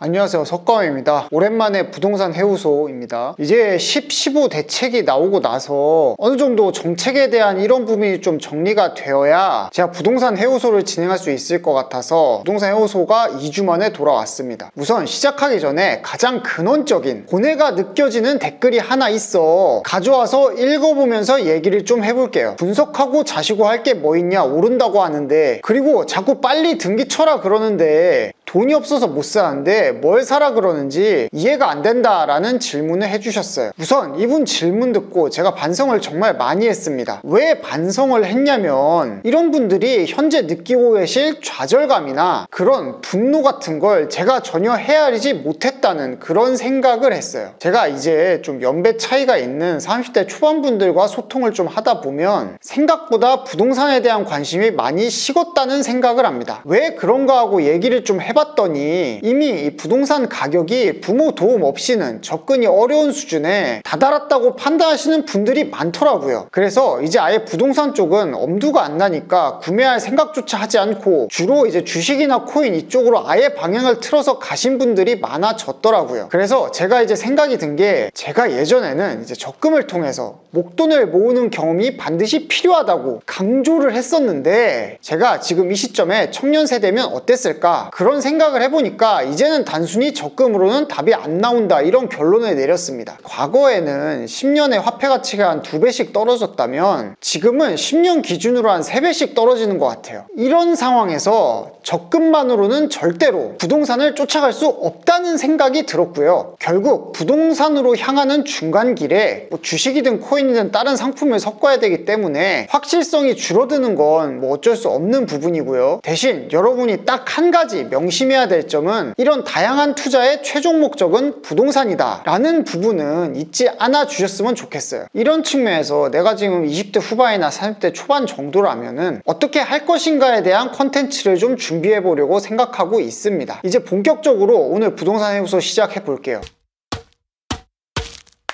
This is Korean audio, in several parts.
안녕하세요. 석가입니다. 오랜만에 부동산 해우소입니다. 이제 10, 15 대책이 나오고 나서 어느 정도 정책에 대한 이런 부분이 좀 정리가 되어야 제가 부동산 해우소를 진행할 수 있을 것 같아서 부동산 해우소가 2주 만에 돌아왔습니다. 우선 시작하기 전에 가장 근원적인 고뇌가 느껴지는 댓글이 하나 있어. 가져와서 읽어보면서 얘기를 좀 해볼게요. 분석하고 자시고 할 게 뭐 있냐 오른다고 하는데 그리고 자꾸 빨리 등기 쳐라 그러는데 돈이 없어서 못 사는데 뭘 사라 그러는지 이해가 안 된다라는 질문을 해주셨어요. 우선 이분 질문 듣고 제가 반성을 정말 많이 했습니다. 왜 반성을 했냐면 이런 분들이 현재 느끼고 계실 좌절감이나 그런 분노 같은 걸 제가 전혀 헤아리지 못했다는 그런 생각을 했어요. 제가 이제 좀 연배 차이가 있는 30대 초반 분들과 소통을 좀 하다 보면 생각보다 부동산에 대한 관심이 많이 식었다는 생각을 합니다. 왜 그런가 하고 얘기를 좀 해봤 더니 이미 이 부동산 가격이 부모 도움 없이는 접근이 어려운 수준에 다다랐다고 판단하시는 분들이 많더라고요. 그래서 이제 아예 부동산 쪽은 엄두가 안 나니까 구매할 생각조차 하지 않고 주로 이제 주식이나 코인 이쪽으로 아예 방향을 틀어서 가신 분들이 많아졌더라고요. 그래서 제가 이제 생각이 든 게 제가 예전에는 이제 적금을 통해서 목돈을 모으는 경험이 반드시 필요하다고 강조를 했었는데 제가 지금 이 시점에 청년 세대면 어땠을까 그런 생각 을 해보니까 이제는 단순히 적금으로는 답이 안 나온다 이런 결론을 내렸습니다. 과거에는 10년의 화폐 가치가 한두 배씩 떨어졌다면 지금은 10년 기준으로 한 3배씩 떨어지는 것 같아요. 이런 상황에서 적금만으로는 절대로 부동산을 쫓아갈 수 없다는 생각이 들었고요. 결국 부동산으로 향하는 중간길에 뭐 주식이든 코인이든 다른 상품을 섞어야 되기 때문에 확실성이 줄어드는 건 뭐 어쩔 수 없는 부분이고요. 대신 여러분이 딱 한 가지 명심해야 될 점은 이런 다양한 투자의 최종 목적은 부동산이다 라는 부분은 잊지 않아 주셨으면 좋겠어요. 이런 측면에서 내가 지금 20대 후반이나 30대 초반 정도라면은 어떻게 할 것인가에 대한 컨텐츠를 좀 준비 해 보려고 생각하고 있습니다. 이제 본격적으로 오늘 부동산 해우소 시작해 볼게요.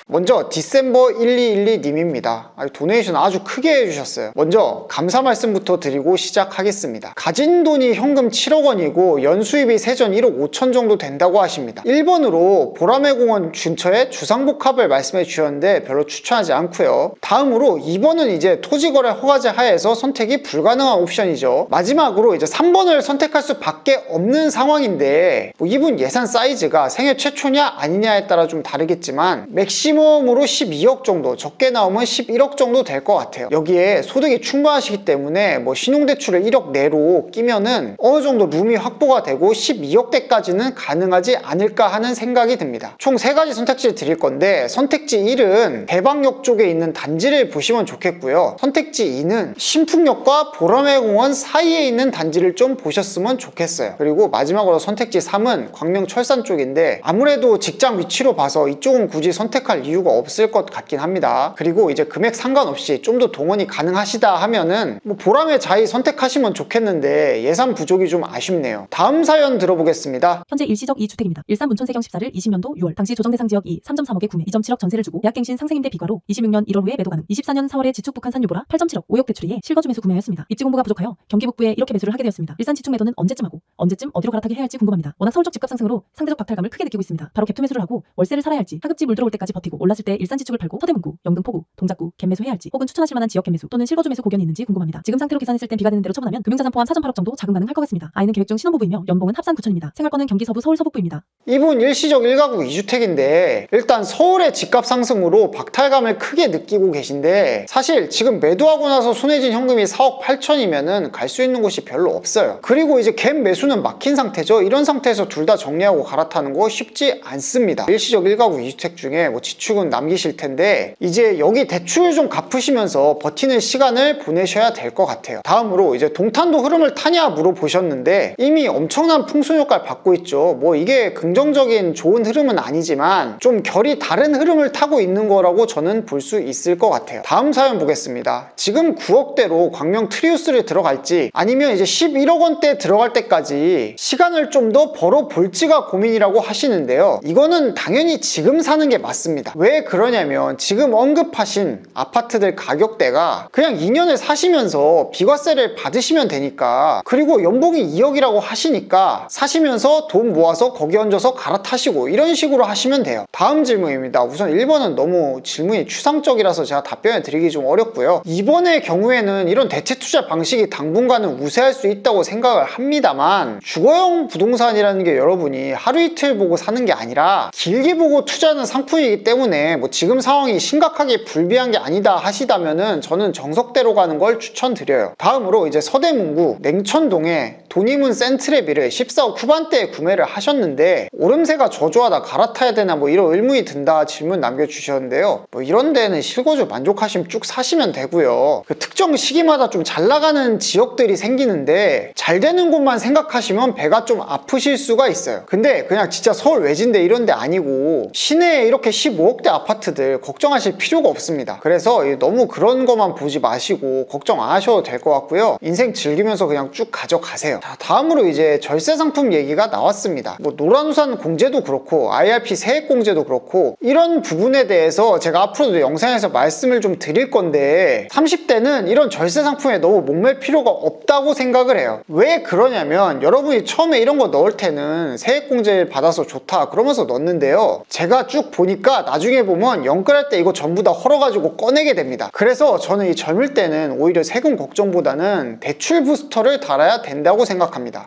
먼저 디셈버 1212님입니다. 도네이션 아주 크게 해주셨어요. 먼저 감사 말씀부터 드리고 시작하겠습니다. 가진 돈이 현금 7억 원이고 연수입이 세전 1억 5천 정도 된다고 하십니다. 1번으로 보라매 공원 근처에 주상복합을 말씀해 주셨는데 별로 추천하지 않고요. 다음으로 2번은 이제 토지거래 허가제 하에서 선택이 불가능한 옵션이죠. 마지막으로 이제 3번을 선택할 수밖에 없는 상황인데 뭐 이분 예산 사이즈가 생애 최초냐 아니냐에 따라 좀 다르겠지만 맥시멈 미니멈으로 12억 정도, 적게 나오면 11억 정도 될 것 같아요. 여기에 소득이 충분하시기 때문에 뭐 신용대출을 1억 내로 끼면은 어느 정도 룸이 확보가 되고 12억대까지는 가능하지 않을까 하는 생각이 듭니다. 총세 가지 선택지를 드릴 건데 선택지 1은 대방역 쪽에 있는 단지를 보시면 좋겠고요. 선택지 2는 신풍역과 보라매공원 사이에 있는 단지를 좀 보셨으면 좋겠어요. 그리고 마지막으로 선택지 3은 광명 철산 쪽인데 아무래도 직장 위치로 봐서 이쪽은 굳이 선택할 이유가 없을 것 같긴 합니다. 그리고 이제 금액 상관없이 좀 더 동원이 가능하시다 하면은 뭐 보람의 자이 선택하시면 좋겠는데 예산 부족이 좀 아쉽네요. 다음 사연 들어보겠습니다. 현재 일시적 2주택입니다. 일산 문촌세경 14를 20년도 6월 당시 조정 대상 지역 2 3.3억에 구매 2.7억 전세를 주고 계약갱신 상생임대 비과로 26년 1월 후에 매도 가능 24년 4월에 지축 북한 산유보라 8.7억 5억 대출에 실거주 매수 구매하였습니다. 입지 공부가 부족하여 경기 북부에 이렇게 매수를 하게 되었습니다. 일산 지축 매도는 언제쯤 하고 언제쯤 어디로 갈아타게 해야 할지 궁금합니다. 워낙 서울 쪽 집값 상승으로 상대적 박탈감을 크게 느끼고 있습니다. 바로 갭투 매수를 하고 월세를 살아야 할지 하급지 물 들어올 때까지 버티고 올랐을 때 일산 지축을 팔고 서대문구, 영등포구, 동작구 갭 매수 해야 할지 혹은 추천하실 만한 지역 갭 매수 또는 실거주 매수 고견이 있는지 궁금합니다. 지금 상태로 계산했을 땐 비가 되는 대로 처분하면 금융자산 포함 사전 8억 정도 자금 가능할 것 같습니다. 아이는 계획 중 신혼부부이며 연봉은 합산 9천입니다. 생활권은 경기 서부 서울 서북부입니다. 이분 일시적 1가구 2주택인데 일단 서울의 집값 상승으로 박탈감을 크게 느끼고 계신데 사실 지금 매도하고 나서 손해진 현금이 4억 8천이면은 갈 수 있는 곳이 별로 없어요. 그리고 이제 갭 매수는 막힌 상태죠. 이런 상태에서 둘 다 정리하고 갈아타는 거 쉽지 않습니다. 일시적 1가구 2주택 중에 뭐 지 축은 남기실 텐데 이제 여기 대출 좀 갚으시면서 버티는 시간을 보내셔야 될 것 같아요. 다음으로 이제 동탄도 흐름을 타냐 물어보셨는데 이미 엄청난 풍선 효과를 받고 있죠. 뭐 이게 긍정적인 좋은 흐름은 아니지만 좀 결이 다른 흐름을 타고 있는 거라고 저는 볼 수 있을 것 같아요. 다음 사연 보겠습니다. 지금 9억대로 광명 트리우스를 들어갈지 아니면 이제 11억 원대 들어갈 때까지 시간을 좀 더 벌어 볼지가 고민이라고 하시는데요. 이거는 당연히 지금 사는 게 맞습니다. 왜 그러냐면 지금 언급하신 아파트들 가격대가 그냥 2년을 사시면서 비과세를 받으시면 되니까 그리고 연봉이 2억이라고 하시니까 사시면서 돈 모아서 거기 얹어서 갈아타시고 이런 식으로 하시면 돼요. 다음 질문입니다. 우선 1번은 너무 질문이 추상적이라서 제가 답변을 드리기 좀 어렵고요. 2번의 경우에는 이런 대체 투자 방식이 당분간은 우세할 수 있다고 생각을 합니다만 주거용 부동산이라는 게 여러분이 하루 이틀 보고 사는 게 아니라 길게 보고 투자하는 상품이기 때문에 뭐 지금 상황이 심각하게 불비한 게 아니다 하시다면은 저는 정석대로 가는 걸 추천드려요. 다음으로 이제 서대문구 냉천동에 돈이문 센트레비를 14억 후반대에 구매를 하셨는데 오름세가 저조하다 갈아타야 되나 뭐 이런 의문이 든다 질문 남겨주셨는데요. 뭐 이런 데는 실거주 만족하시면 쭉 사시면 되고요. 그 특정 시기마다 좀 잘 나가는 지역들이 생기는데 잘 되는 곳만 생각하시면 배가 좀 아프실 수가 있어요. 근데 그냥 진짜 서울 외진데 이런 데 아니고 시내에 이렇게 15억대 아파트들 걱정하실 필요가 없습니다. 그래서 너무 그런 것만 보지 마시고 걱정 안 하셔도 될 것 같고요. 인생 즐기면서 그냥 쭉 가져가세요. 자, 다음으로 이제 절세 상품 얘기가 나왔습니다. 뭐 노란우산 공제도 그렇고 IRP 세액 공제도 그렇고 이런 부분에 대해서 제가 앞으로도 영상에서 말씀을 좀 드릴 건데 30대는 이런 절세 상품에 너무 목맬 필요가 없다고 생각을 해요. 왜 그러냐면 여러분이 처음에 이런 거 넣을 때는 세액 공제를 받아서 좋다 그러면서 넣는데요. 제가 쭉 보니까 나중에 보면 연끌할 때 이거 전부 다 헐어가지고 꺼내게 됩니다. 그래서 저는 이 젊을 때는 오히려 세금 걱정보다는 대출 부스터를 달아야 된다고 생각합니다.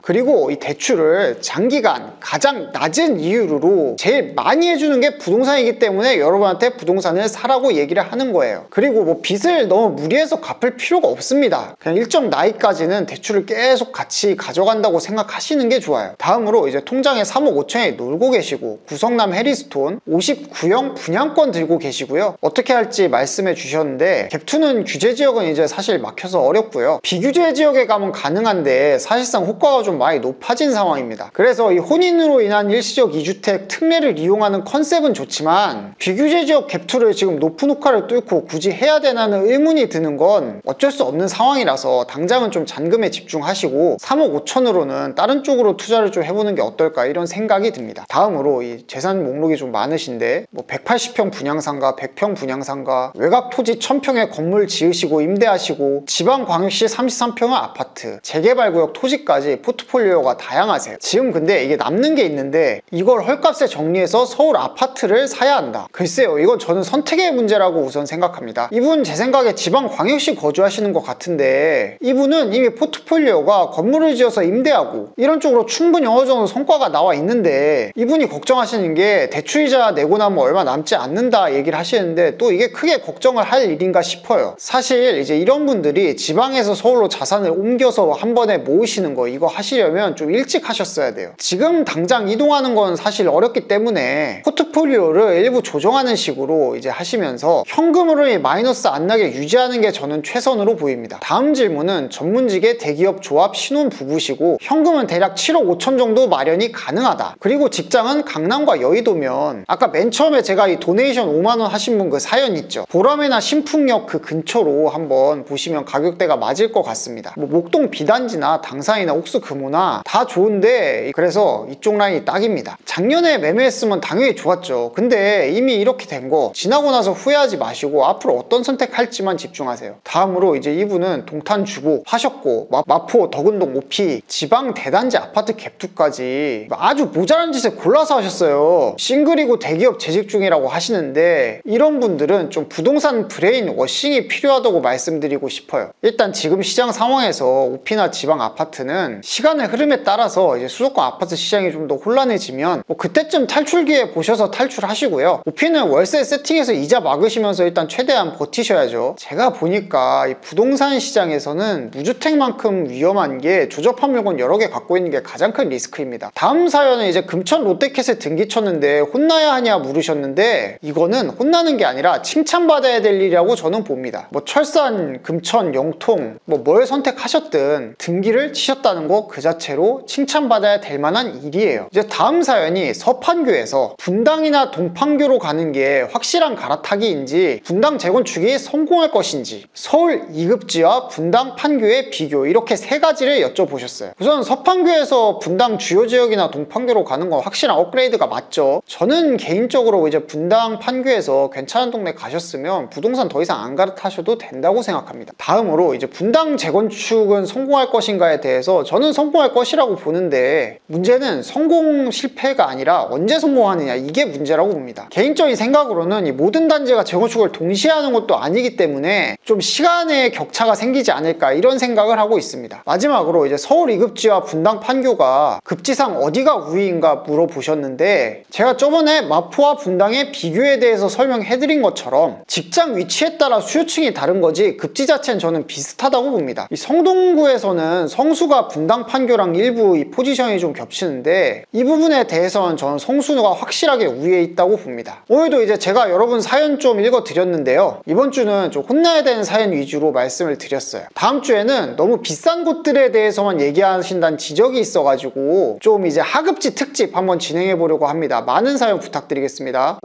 그리고 이 대출을 장기간 가장 낮은 이율로 제일 많이 해주는 게 부동산이기 때문에 여러분한테 부동산을 사라고 얘기를 하는 거예요. 그리고 뭐 빚을 너무 무리해서 갚을 필요가 없습니다. 그냥 일정 나이까지는 대출을 계속 같이 가져간다고 생각하시는 게 좋아요. 다음으로 이제 통장에 3억 5천에 놀고 계시고 구성남 해리스톤 59형 분양권 들고 계시고요. 어떻게 할지 말씀해 주셨는데 갭투는 규제 지역은 이제 사실 막혀서 어렵고요. 비규제 지역에 가면 가능한데 사실상 호가가 좀 많이 높아진 상황입니다. 그래서 이 혼인으로 인한 일시적 2주택 특례를 이용하는 컨셉은 좋지만 비규제 지역 갭투를 지금 높은 호가를 뚫고 굳이 해야 되나는 의문이 드는 건 어쩔 수 없는 상황이라서 당장은 좀 잔금에 집중하시고 3억 5천으로는 다른 쪽으로 투자를 좀 해보는 게 어떨까 이런 생각이 듭니다. 다음으로 이 재산 목록이 좀 많으신데 뭐 180평 분양상가, 100평 분양상가, 외곽 토지 1000평의 건물 지으시고 임대하시고 지방 광역시 33평의 아파트, 재개발 구역 토지 까지 포트폴리오가 다양하세요. 지금 근데 이게 남는 게 있는데 이걸 헐값에 정리해서 서울 아파트를 사야 한다. 글쎄요, 이건 저는 선택의 문제라고 우선 생각합니다. 이분 제 생각에 지방광역시 거주하시는 것 같은데 이분은 이미 포트폴리오가 건물을 지어서 임대하고 이런 쪽으로 충분히 어느 정도 성과가 나와 있는데 이분이 걱정하시는 게 대출이자 내고 나면 얼마 남지 않는다 얘기를 하시는데 또 이게 크게 걱정을 할 일인가 싶어요. 사실 이제 이런 분들이 지방에서 서울로 자산을 옮겨서 한 번에 모으시는 거 이거 하시려면 좀 일찍 하셨어야 돼요. 지금 당장 이동하는 건 사실 어렵기 때문에 포트폴리오를 일부 조정하는 식으로 이제 하시면서 현금으로 마이너스 안 나게 유지하는 게 저는 최선으로 보입니다. 다음 질문은 전문직의 대기업 조합 신혼 부부시고 현금은 대략 7억 5천 정도 마련이 가능하다. 그리고 직장은 강남과 여의도면 아까 맨 처음에 제가 이 도네이션 5만 원 하신 분 그 사연 있죠. 보람이나 신풍역 그 근처로 한번 보시면 가격대가 맞을 것 같습니다. 뭐 목동 비단지나 당 산이나 옥수 금호나 다 좋은데 그래서 이쪽 라인이 딱입니다. 작년에 매매했으면 당연히 좋았죠. 근데 이미 이렇게 된 거 지나고 나서 후회하지 마시고 앞으로 어떤 선택할지만 집중하세요. 다음으로 이제 이분은 동탄 주고 하셨고 마, 마포 덕은동 오피 지방 대단지 아파트 갭투까지 아주 모자란 짓을 골라서 하셨어요. 싱글이고 대기업 재직 중이라고 하시는데 이런 분들은 좀 부동산 브레인 워싱이 필요하다고 말씀드리고 싶어요. 일단 지금 시장 상황에서 오피나 지방 아파트는 시간의 흐름에 따라서 이제 수도권 아파트 시장이 좀 더 혼란해지면 뭐 그때쯤 탈출기에 보셔서 탈출하시고요. 오피는 월세 세팅해서 이자 막으시면서 일단 최대한 버티셔야죠. 제가 보니까 이 부동산 시장에서는 무주택만큼 위험한 게 조접한 물건 여러 개 갖고 있는 게 가장 큰 리스크입니다. 다음 사연은 이제 금천 롯데캣에 등기 쳤는데 혼나야 하냐 물으셨는데 이거는 혼나는 게 아니라 칭찬받아야 될 일이라고 저는 봅니다. 뭐 철산, 금천, 영통 뭐 뭘 선택하셨든 등기를 치셨 다는 거 그 자체로 칭찬받아야 될 만한 일이에요. 이제 다음 사연이 서판교에서 분당이나 동판교로 가는 게 확실한 갈아타기인지 분당 재건축이 성공할 것인지 서울 이급지와 분당 판교의 비교 이렇게 세 가지를 여쭤보셨어요. 우선 서판교에서 분당 주요 지역이나 동판교로 가는 건 확실한 업그레이드가 맞죠. 저는 개인적으로 이제 분 분당 판교에서 괜찮은 동네 가셨으면 부동산 더 이상 안 갈아타셔도 된다고 생각합니다. 다음으로 이제 분당 재건축은 성공할 것인가에 대해서 저는 성공할 것이라고 보는데 문제는 성공 실패가 아니라 언제 성공하느냐 이게 문제라고 봅니다. 개인적인 생각으로는 이 모든 단지가 재건축을 동시에 하는 것도 아니기 때문에 좀 시간의 격차가 생기지 않을까 이런 생각을 하고 있습니다. 마지막으로 이제 서울 이급지와 분당 판교가 급지상 어디가 우위인가 물어보셨는데 제가 저번에 마포와 분당의 비교에 대해서 설명해드린 것처럼 직장 위치에 따라 수요층이 다른 거지 급지 자체는 저는 비슷하다고 봅니다. 이 성동구에서는 성수가 분당 판교랑 일부 이 포지션이 좀 겹치는데 이 부분에 대해서는 저는 성수가 확실하게 우위에 있다고 봅니다. 오늘도 이제 제가 여러분 사연 좀 읽어드렸는데요. 이번 주는 좀 혼나야 되는 사연 위주로 말씀을 드렸어요. 다음 주에는 너무 비싼 곳들에 대해서만 얘기하신다는 지적이 있어가지고 좀 이제 하급지 특집 한번 진행해 보려고 합니다. 많은 사연 부탁드리겠습니다.